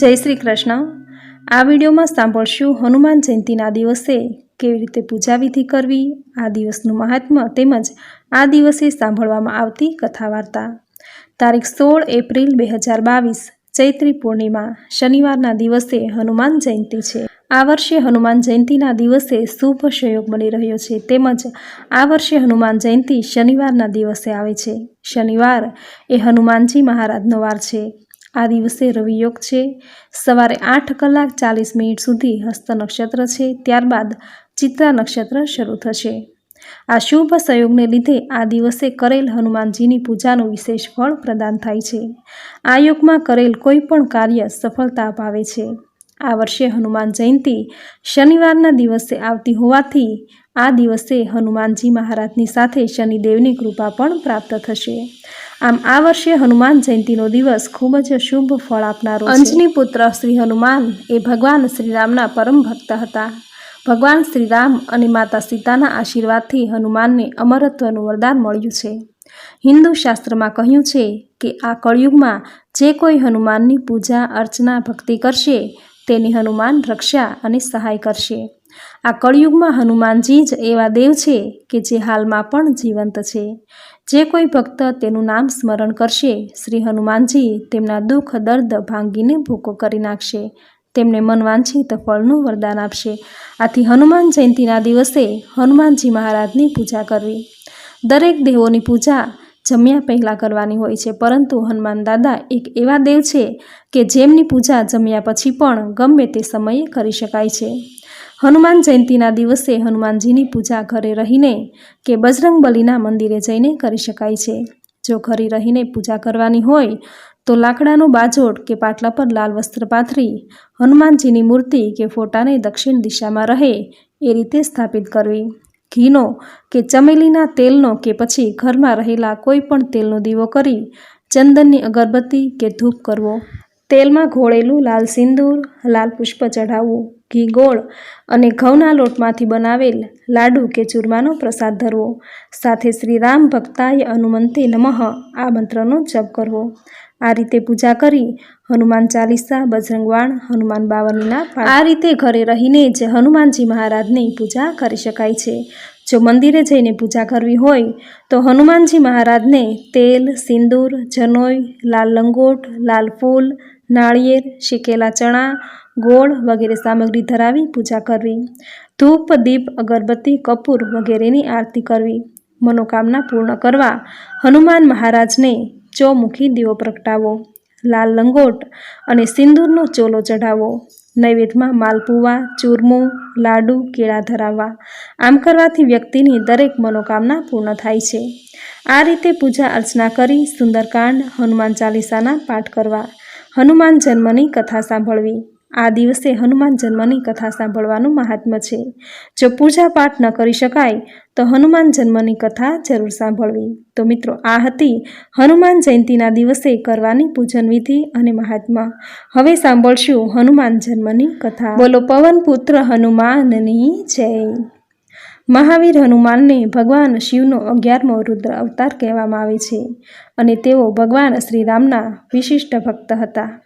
જય શ્રી કૃષ્ણ. આ વિડીયોમાં સાંભળશું હનુમાન જયંતીના દિવસે કેવી રીતે પૂજા વિધિ કરવી, આ દિવસનું મહાત્મ્ય તેમજ આ દિવસે સાંભળવામાં આવતી કથા વાર્તા તારીખ સોળ એપ્રિલ બે હજાર બાવીસ, ચૈત્રી પૂર્ણિમા, શનિવારના દિવસે હનુમાન જયંતી છે. આ વર્ષે હનુમાન જયંતીના દિવસે શુભ સંયોગ બની રહ્યો છે તેમજ આ વર્ષે હનુમાન જયંતી શનિવારના દિવસે આવે છે. શનિવાર એ હનુમાનજી મહારાજનો વાર છે. આ દિવસે રવિયોગ છે. સવારે આઠ કલાક ચાલીસ મિનિટ સુધી હસ્ત નક્ષત્ર છે. ત્યારબાદ ચિત્રા નક્ષત્ર શરૂ થશે. આ શુભ સંયોગને લીધે આ દિવસે કરેલ હનુમાનજીની પૂજાનું વિશેષ ફળ પ્રદાન થાય છે. આ યોગમાં કરેલ કોઈ પણ કાર્ય સફળતા અપાવે છે. આ વર્ષે હનુમાન જયંતી શનિવારના દિવસે આવતી હોવાથી આ દિવસે હનુમાનજી મહારાજની સાથે શનિદેવની કૃપા પણ પ્રાપ્ત થશે. આમ આ વર્ષે હનુમાન જયંતીનો દિવસ ખૂબ જ શુભ ફળ આપનારો અંજની પુત્ર શ્રી હનુમાન એ ભગવાન શ્રીરામના પરમ ભક્ત હતા. ભગવાન શ્રીરામ અને માતા સીતાના આશીર્વાદથી હનુમાનને અમરત્વનું વરદાન મળ્યું છે. હિન્દુ શાસ્ત્રમાં કહ્યું છે કે આ કળયુગમાં જે કોઈ હનુમાનની પૂજા અર્ચના ભક્તિ કરશે, તેની હનુમાન રક્ષા અને સહાય કરશે. આ કળયુગમાં હનુમાનજી જ એવા દેવ છે કે જે હાલમાં પણ જીવંત છે. જે કોઈ ભક્ત તેનું નામ સ્મરણ કરશે, શ્રી હનુમાનજી તેમના દુઃખ, દર્દ ભાંગીને ભૂકો કરી નાખશે. તેમને મનવાંછિત ફળનું વરદાન આપશે. આથી હનુમાન જયંતીના દિવસે હનુમાનજી મહારાજની પૂજા કરવી. દરેક દેવોની પૂજા જમ્યા પહેલાં કરવાની હોય છે, પરંતુ હનુમાન દાદા એક એવા દેવ છે કે જેમની પૂજા જમ્યા પછી પણ ગમે તે સમયે કરી શકાય છે. હનુમાન જયંતીના દિવસે હનુમાનજીની પૂજા ઘરે રહીને કે બજરંગ બલીના મંદિરે જઈને કરી શકાય છે. જો ઘરે રહીને પૂજા કરવાની હોય તો લાકડાનો બાજોટ કે પાટલા પર લાલ વસ્ત્ર પાથરી, હનુમાનજીની મૂર્તિ કે ફોટાને દક્ષિણ દિશામાં રહે એ રીતે સ્થાપિત કરવી. ઘીનો કે ચમેલીના તેલનો કે પછી ઘરમાં રહેલા કોઈ પણ તેલનો દીવો કરી ચંદનની અગરબત્તી કે ધૂપ કરવો. તેલમાં ઘોળેલું લાલ સિંદૂર, લાલ પુષ્પ ચઢાવવું. ઘી ગોળ અને ઘઉંના લોટમાંથી બનાવેલ લાડુ કે ચૂરમાનો પ્રસાદ ધરવો. સાથે શ્રી રામ ભક્તાય હનુમંતે નમઃ, આ મંત્રનો જપ કરવો. આ રીતે પૂજા કરી હનુમાન ચાલીસા, બજરંગવાણ, હનુમાન બાવનીના આ રીતે ઘરે રહીને જ હનુમાનજી મહારાજની પૂજા કરી શકાય છે. જો મંદિરે જઈને પૂજા કરવી હોય, તો હનુમાનજી મહારાજને તેલ, સિંદૂર, જનોઈ, લાલ લંગોટ, લાલ ફૂલ, નાળિયેર, શેકેલા ચણા, ગોળ વગેરે સામગ્રી ધરાવી પૂજા કરવી. ધૂપ, દીપ, અગરબત્તી, કપૂર વગેરેની આરતી કરવી. મનોકામના પૂર્ણ કરવા હનુમાન મહારાજને ચોમુખી દીવો પ્રગટાવો. લાલ લંગોટ અને સિંદૂરનો ચોલો ચઢાવવો નૈવેદ્યમાં માલપુવા ચૂરમું, લાડુ, કેળા ધરાવવા. આમ કરવાથી વ્યક્તિની દરેક મનોકામના પૂર્ણ થાય છે. આ રીતે પૂજા અર્ચના કરી સુંદરકાંડ, હનુમાન ચાલીસાના પાઠ કરવા, હનુમાન જન્મની કથા સાંભળવી. આ દિવસે હનુમાન જન્મની કથા સાંભળવાનું મહાત્મ્ય છે. જો પૂજા પાઠ ન કરી શકાય, તો હનુમાન જન્મની કથા જરૂર સાંભળવી. તો મિત્રો, આ હતી હનુમાન જયંતીના દિવસે કરવાની પૂજન વિધિ અને મહાત્મા. હવે સાંભળશું હનુમાન જન્મની કથા. બોલો, પવન પુત્ર હનુમાનની જય. મહાવીર હનુમાનને ભગવાન શિવનો અગિયારમો રુદ્ર અવતાર કહેવામાં આવે છે અને તેઓ ભગવાન શ્રીરામના વિશિષ્ટ ભક્ત હતા.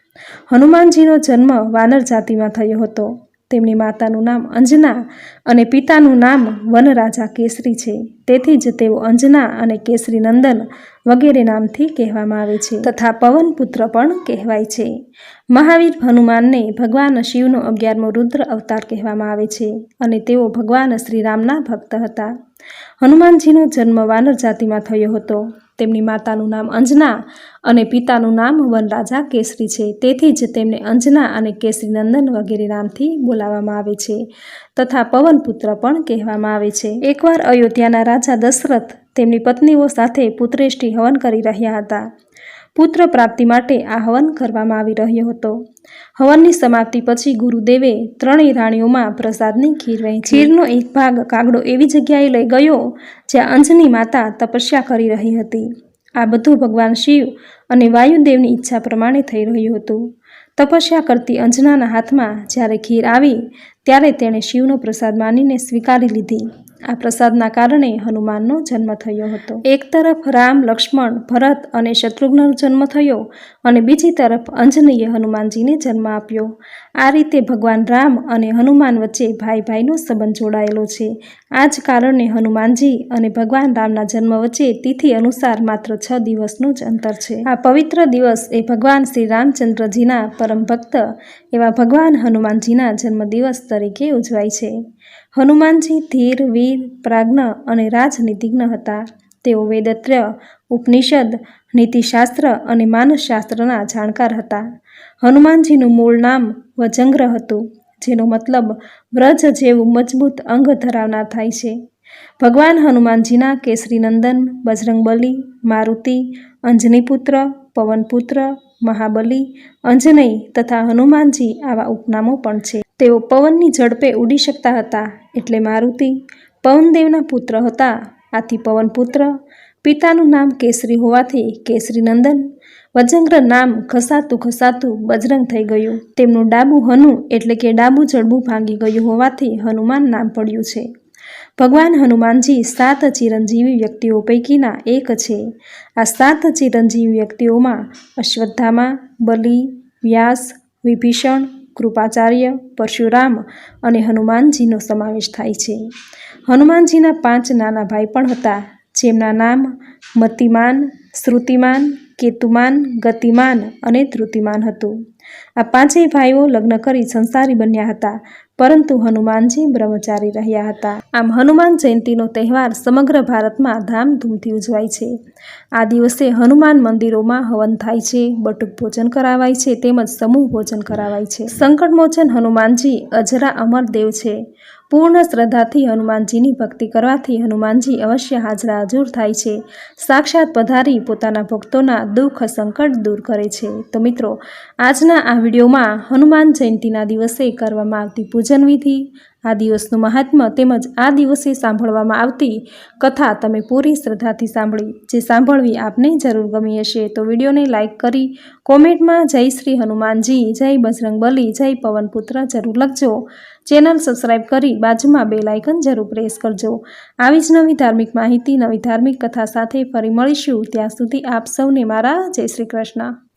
હનુમાનજીનો જન્મ વાનર જાતિમાં થયો હતો. તેમની માતાનું નામ અંજના અને પિતાનું નામ વનરાજા કેસરી છે. તેથી જ તેઓ અંજના અને કેસરી નંદન વગેરે નામથી કહેવામાં આવે છે તથા પવનપુત્ર પણ કહેવાય છે. મહાવીર હનુમાનને ભગવાન શિવનો અગિયારમો રુદ્ર અવતાર કહેવામાં આવે છે અને તેઓ ભગવાન શ્રીરામના ભક્ત હતા. હનુમાનજીનો જન્મ વાનર જાતિમાં થયો હતો. તેમની માતાનું નામ અંજના અને પિતાનું નામ વનરાજા કેસરી છે. તેથી જ તેમને અંજના અને કેસરી નંદન વગેરે નામથી બોલાવવામાં આવે છે તથા પવનપુત્ર પણ કહેવામાં આવે છે. એકવાર અયોધ્યાના રાજા દશરથ તેમની પત્નીઓ સાથે પુત્રેષ્ઠી હવન કરી રહ્યા હતા. પુત્ર પ્રાપ્તિ માટે આ હવન કરવામાં આવી રહ્યો હતો. હવનની સમાપ્તિ પછી ગુરુદેવે ત્રણેય રાણીઓમાં પ્રસાદની ખીર વહી ખીરનો એક ભાગ કાગડો એવી જગ્યાએ લઈ ગયો, જ્યાં અંજની માતા તપસ્યા કરી રહી હતી. આ બધું ભગવાન શિવ અને વાયુદેવની ઈચ્છા પ્રમાણે થઈ રહ્યું હતું. તપસ્યા કરતી અંજનાના હાથમાં જ્યારે ખીર આવી, ત્યારે તેણે શિવનો પ્રસાદ માનીને સ્વીકારી લીધી. આ પ્રસાદના કારણે હનુમાનનો જન્મ થયો હતો. એક તરફ રામ, લક્ષ્મણ, ભરત અને શત્રુઘ્નનો જન્મ થયો અને બીજી તરફ અંજનીએ હનુમાનજીને જન્મ આપ્યો. આ રીતે ભગવાન રામ અને હનુમાન વચ્ચે ભાઈ ભાઈનો સંબંધ જોડાયેલો છે. આ જ કારણે હનુમાનજી અને ભગવાન રામના જન્મ વચ્ચે તિથિ અનુસાર માત્ર છ દિવસનું જ અંતર છે. આ પવિત્ર દિવસ એ ભગવાન શ્રી રામચંદ્રજીના પરમ ભક્ત એવા ભગવાન હનુમાનજીના જન્મદિવસ તરીકે ઉજવાય છે. હનુમાનજી ધીર, વીર, પ્રાજ્ઞ અને રાજનીતિજ્ઞ હતા. તેઓ વેદત્રય ઉપનિષદ, નીતિશાસ્ત્ર અને માનસશાસ્ત્રના જાણકાર હતા. હનુમાનજીનું મૂળ નામ વજંગ્ર હતું, જેનો મતલબ વ્રજ જેવું મજબૂત અંગ ધરાવનાર થાય છે. ભગવાન હનુમાનજીના કેસરીનંદન, બજરંગબલી, મારુતિ, અંજનીપુત્ર, પવનપુત્ર, મહાબલી, અંજનય તથા હનુમાનજી આવા ઉપનામો પણ છે. તેઓ પવનની ઝડપે ઉડી શકતા હતા એટલે મારુતિ પવનદેવના પુત્ર હતા. આથી પવનપુત્ર પિતાનું નામ કેસરી હોવાથી કેસરી નંદન વજંગ્ર નામ ઘસાતું ઘસાતું બજરંગ થઈ ગયું. તેમનું ડાબું હનુ એટલે કે ડાબું જડબું ભાંગી ગયું હોવાથી હનુમાન નામ પડ્યું છે. ભગવાન હનુમાનજી સાત ચિરંજીવી વ્યક્તિઓ પૈકીના એક છે. આ સાત ચિરંજીવી વ્યક્તિઓમાં અશ્વત્થામા, બલિ, વ્યાસ, વિભીષણ કૃપાચાર્ય, પરશુરામ અને હનુમાનજીનો સમાવેશ થાય છે. હનુમાનજીના પાંચ નાના ભાઈ પણ હતા, જેમના નામ મતિમાન, શ્રુતિમાન, કેતુમાન, ગતિમાન અને ધૃતિમાન હતું. આ પાંચેય ભાઈઓ લગ્ન કરી સંસારી બન્યા હતા પરંતુ હનુમાનજી બ્રહ્મચારી રહ્યા હતા. આમ હનુમાન જયંતીનો તહેવાર સમગ્ર ભારતમાં ધામધૂમથી ઉજવાય છે. આ દિવસે હનુમાન મંદિરોમાં હવન થાય છે, બટુક ભોજન કરાવાય છે તેમજ સમૂહ ભોજન કરાવાય છે. સંકટમોચન હનુમાનજી અજરા અમર દેવ છે. પૂર્ણ શ્રદ્ધાથી હનુમાનજીની ભક્તિ કરવાથી હનુમાનજી અવશ્ય હાજરા હજૂર થાય છે. સાક્ષાત પધારી પોતાના ભક્તોના દુઃખ સંકટ દૂર કરે છે. તો મિત્રો, આજના આ વિડીયોમાં હનુમાન જયંતીના દિવસે કરવામાં આવતી પૂજન વિધિ આ દિવસનું મહાત્મ્ય તેમજ આ દિવસે સાંભળવામાં આવતી કથા તમે પૂરી શ્રદ્ધાથી સાંભળી, જે સાંભળવી આપને જરૂર ગમી હશે. તો વિડીયોને લાઇક કરી, કોમેન્ટમાં જય શ્રી હનુમાનજી, જય બજરંગબલી જય પવનપુત્ર જરૂર લખજો. ચેનલ સબસ્ક્રાઇબ કરી બાજુમાં બે લાઇકન જરૂર પ્રેસ કરજો. આવી જ નવી ધાર્મિક માહિતી, નવી ધાર્મિક કથા સાથે ફરી મળીશું. ત્યાં સુધી આપ સૌને મારા જય શ્રી કૃષ્ણ.